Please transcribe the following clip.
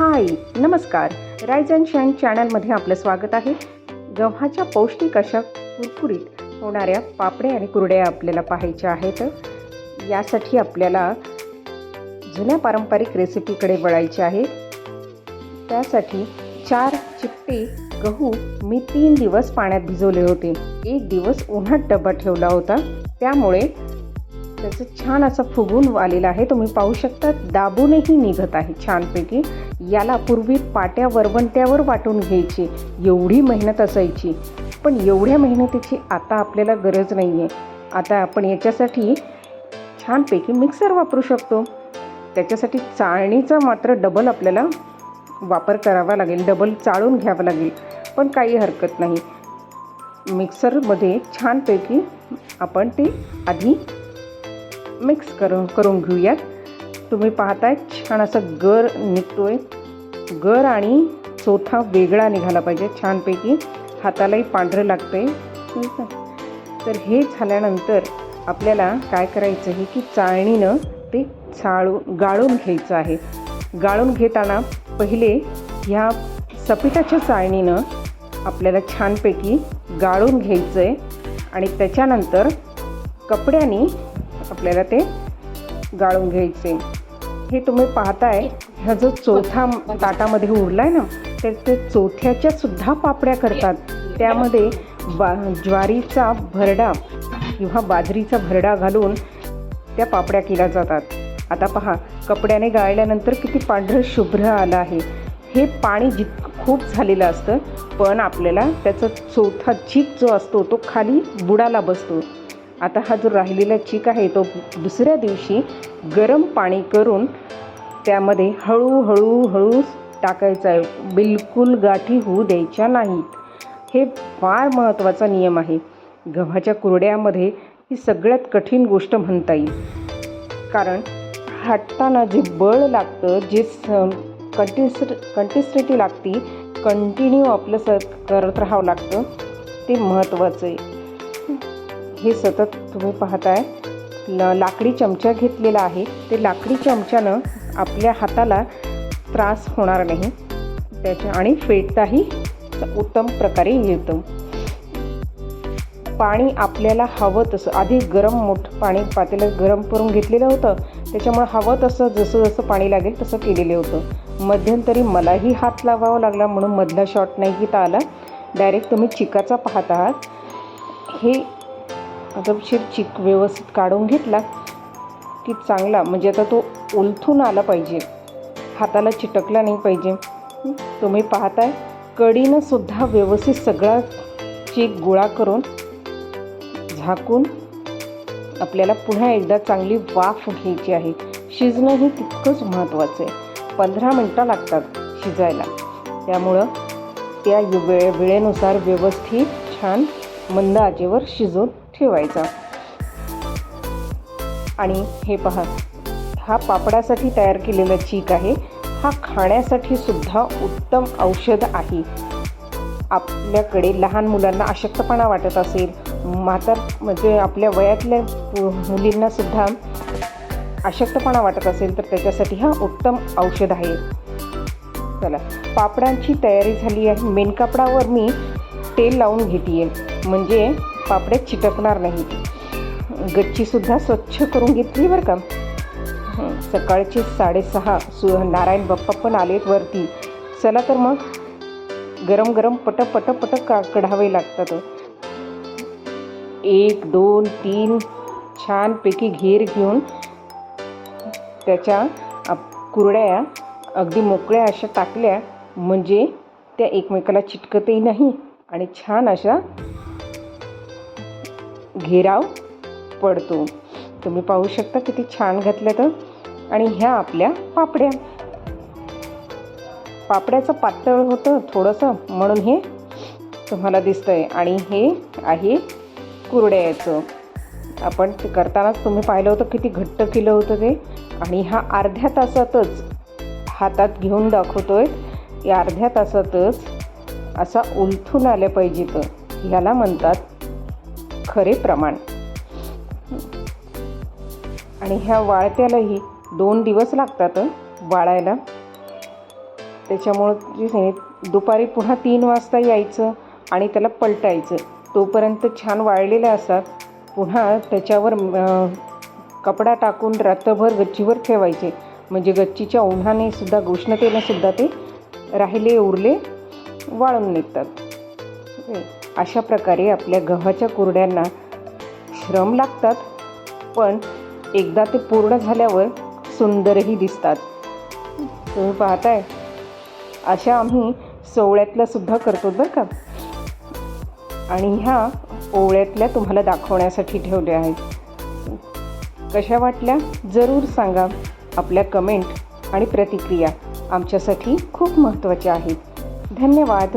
हाय नमस्कार. Rise and shine चॅनलमध्ये आपलं स्वागत आहे. गव्हाच्या पौष्टिक अशा कुरकुरीत होणाऱ्या पापड्या आणि कुरड्या आपल्याला पाहायच्या आहेत. यासाठी आपल्याला जुन्या पारंपरिक रेसिपीकडे वळायचे आहे. त्यासाठी चार चिपटे गहू मी तीन दिवस पाण्यात भिजवले होते. एक दिवस उन्हात डबा ठेवला होता. त्यामुळे त्याचं छान असं फुगून आलेलं आहे. तुम्ही पाहू शकता दाबूनही निघत आहे छानपैकी. याला पूर्वी पाट्या वरवंट्यावर वाटून घ्यायची एवढी मेहनत असायची. पण एवढ्या मेहनतीची आता आपल्याला गरज नाही आहे आता आपण याच्यासाठी छानपैकी मिक्सर वापरू शकतो. त्याच्यासाठी चाळणीचा मात्र डबल आपल्याला वापर करावा लागेल डबल चाळून घ्यावं लागेल. पण काही हरकत नाही. मिक्सरमध्ये छानपैकी आपण ते आधी मिक्स कर करून घेऊयात. तुम्ही पाहताय छान असं गर निघतोय. गर आणि चोथा वेगळा निघाला पाहिजे छानपैकी. हातालाही पांढरं लागतं ठीक आहे. तर हे झाल्यानंतर आपल्याला काय करायचं आहे की चाळणीनं ते चाळून गाळून घ्यायचं आहे. गाळून घेताना पहिले ह्या सपिटाच्या चाळणीनं आपल्याला छानपैकी गाळून घ्यायचं आहे आणि त्याच्यानंतर कपड्याने आपल्याला ते गाळून घ्यायचे. हे तुम्ही पाहताय ह्या जो चौथा ताटामध्ये उरला आहे ना तर ते चौथ्याच्या सुद्धा पापड्या करतात. त्यामध्ये बा ज्वारीचा भरडा किंवा बाजरीचा भरडा घालून त्या पापड्या केल्या जातात. आता पहा कपड्याने गाळल्यानंतर किती पांढरं शुभ्र आलं आहे. हे पाणी जित खूप झालेलं असतं पण आपल्याला त्याचा चौथा चीक जो असतो तो खाली बुडाला बसतो. आता हा जो राहिलेला चीक आहे तो दुसऱ्या दिवशी गरम पाणी करून त्यामध्ये हळूहळू हळू टाकायचा आहे. बिलकुल गाठी होऊ द्यायच्या नाहीत. हे फार महत्त्वाचा नियम आहे. गव्हाच्या कुरड्यामध्ये ही सगळ्यात कठीण गोष्ट म्हणता येईल. कारण हाटताना जे बळ लागतं जे स कंटिस कंटिस्टिटी लागती कंटिन्यू आपलं स करत राहावं लागतं ते महत्त्वाचं आहे. हे सतत तुम्ही पाहताय. ल लाकडी चमचा घेतलेला आहे. ते लाकडी चमच्यानं आपल्या हाताला त्रास होणार नाही. त्याच्या आणि फेटताही उत्तम प्रकारे येतं पाणी आपल्याला हवं तसं. आधी गरम मोठं पाणी पातेलं गरम करून घेतलेलं होतं. त्याच्यामुळे हवं तसं जसं जसं पाणी लागेल तसं केलेलं होतं. मध्यंतरी मलाही हात लावावा लागला म्हणून मधला शॉट नाही घेता आला. डायरेक्ट तुम्ही चिकाचा पाहत आहात. हे अगमशीर चिक व्यवस्थित काढून घेतला की चांगला म्हणजे आता तो उलथून आला पाहिजे. हाताला चिटकला नाही पाहिजे. तुम्ही पाहताय कडीनं सुद्धा व्यवस्थित सगळा चीक गोळा करून झाकून आपल्याला पुन्हा एकदा चांगली वाफ घ्यायची आहे. शिजणं हे तितकंच महत्त्वाचं आहे. पंधरा मिनटं लागतात शिजायला. त्यामुळं त्या वेळे वेळेनुसार व्यवस्थित छान मंद आचेवर शिजून ठेवायचा. आणि हे पहा हा पापडासाठी तयार केलेला चीक आहे. हा खाण्यासाठी सुद्धा उत्तम औषध आहे. आपल्याकडे लहान मुलांना अशक्तपणा वाटत असेल म्हातार म्हणजे आपल्या वयातल्या मुलींना सुद्धा अशक्तपणा वाटत असेल तर त्याच्यासाठी हा उत्तम औषध आहे. चला पापडांची तयारी झाली आहे. मेनकापडावर मी तेल लावून घेते म्हणजे पापड्यात चिटकणार नाही. गच्चीसुद्धा स्वच्छ करून घेतली बरं का. सकाळचे साडेसहा सु नारायण बाप्पा पण आलेत वरती. चला तर मग. गरम गरम पट पट पट का कढावे लागतात. एक दोन तीन छानपैकी घेर घेऊन त्याच्या कुरड्या अगदी मोकळ्या अशा टाकल्या म्हणजे त्या एकमेकाला चिटकतही नाही आणि छान अशा घेराव पडतो. तुम्ही पाहू शकता किती छान घातलं तर. आणि ह्या आपल्या पापड्या. पापड्याचं पातळ होतं थोडंसं म्हणून हे तुम्हाला दिसतं आहे आणि हे आहे कुरड्याचं. आपण ते करतानाच तुम्ही पाहिलं होतं किती घट्ट केलं होतं ते. आणि हा अर्ध्या तासातच हातात घेऊन दाखवतो आहे या अर्ध्या तासातच असा उलथून आल्या पाहिजे तर. ह्याला म्हणतात खरे प्रमाण. आणि ह्या वाळत्यालाही दोन दिवस लागतात वाळायला. त्याच्यामुळं जे दुपारी पुन्हा तीन वाजता यायचं आणि त्याला पलटायचं. तोपर्यंत छान वाळलेले असतात पुन्हा त्याच्यावर कपडा टाकून रात्रभर गच्चीवर ठेवायचे. म्हणजे गच्चीच्या उन्हाने सुद्धा उष्णतेने सुद्धा ते राहिले उरले वाळून निघतात. ओके. अशा प्रकारे आपल्या गव्हाच्या कुरड्यांना श्रम लागतात पण एकदा ते पूर्ण झाल्यावर सुंदरही दिसतात. तुम्ही पाहताय अशा आम्ही सोवळ्यातल्या सुद्धा करतो बरं का. आणि ह्या ओवळ्यातल्या तुम्हाला दाखवण्यासाठी ठेवल्या आहेत. कशा वाटल्या? जरूर सांगा. आपल्या कमेंट आणि प्रतिक्रिया आमच्यासाठी खूप महत्त्वाच्या आहेत. धन्यवाद.